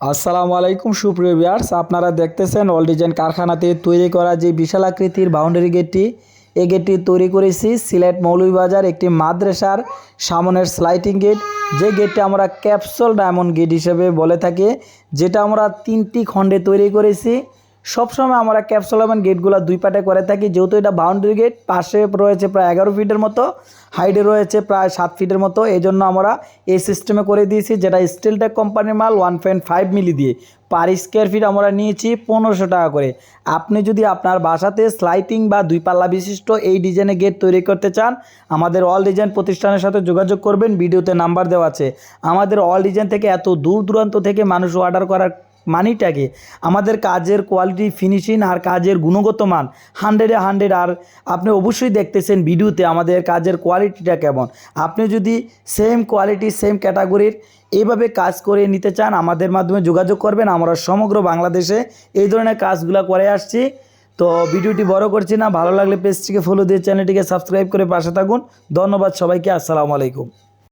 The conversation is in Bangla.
আসসালামু আলাইকুম, সুপ্রিয় বিয়ার্স আপনারা দেখতেছেন অল ডিজাইন কারখানাতে তৈরি করা যে বিশাল আকৃতির বাউন্ডারি গেটটি এই গেটটি তৈরি করেছি সিলেট মৌলভীবাজার একটি মাদ্রাসার সামনের স্লাইটিং গেট যে গেটটি আমরা ক্যাপসুল ডায়মন্ড গেট হিসেবে বলে থাকি, যেটা আমরা তিনটি খণ্ডে তৈরি করেছি। সবসময় আমরা ক্যাপসুল গেটগুলো দুই পাটে করে থাকি। যেহেতু এটা বাউন্ডারি গেট পাশে রয়েছে প্রায় এগারো ফিটের মতো হাইডে রয়েছে প্রায় সাত ফিটের মতো। এই জন্য আমরা এই সিস্টেমে করে দিয়েছি, যেটা স্টিলটেক কোম্পানির মাল ওয়ান পয়েন্ট ফাইভ মিলি দিয়ে। পার স্কোয়ার ফিট আমরা নিয়েছি পনেরোশো টাকা করে। আপনি যদি আপনার বাসাতে স্লাইটিং বা দুই পাল্লা বিশিষ্ট এই ডিজাইনের গেট তৈরি করতে চান, আমাদের অল ডিজাইন প্রতিষ্ঠানের সাথে যোগাযোগ করবেন, ভিডিওতে নাম্বার দেওয়া আছে। আমাদের অল ডিজাইন থেকে এত দূর দূরান্ত থেকে মানুষ অর্ডার করার মানিটাকে আমাদের কাজের কোয়ালিটি ফিনিশিং আর কাজের গুণগত মান হান্ড্রেডে হান্ড্রেড আর আপনি অবশ্যই দেখতেছেন ভিডিওতে আমাদের কাজের কোয়ালিটিটা কেমন। আপনি যদি সেম কোয়ালিটি সেম ক্যাটাগরির এইভাবে কাজ করে নিতে চান, আমাদের মাধ্যমে যোগাযোগ করবেন। আমরা সমগ্র বাংলাদেশে এই ধরনের কাজগুলো করে আসছি। তো ভিডিওটি বড় করছি না, ভালো লাগলে পেজটিকে ফলো দিয়ে চ্যানেলটিকে সাবস্ক্রাইব করে পাশে থাকুন। ধন্যবাদ সবাইকে, আসসালামু আলাইকুম।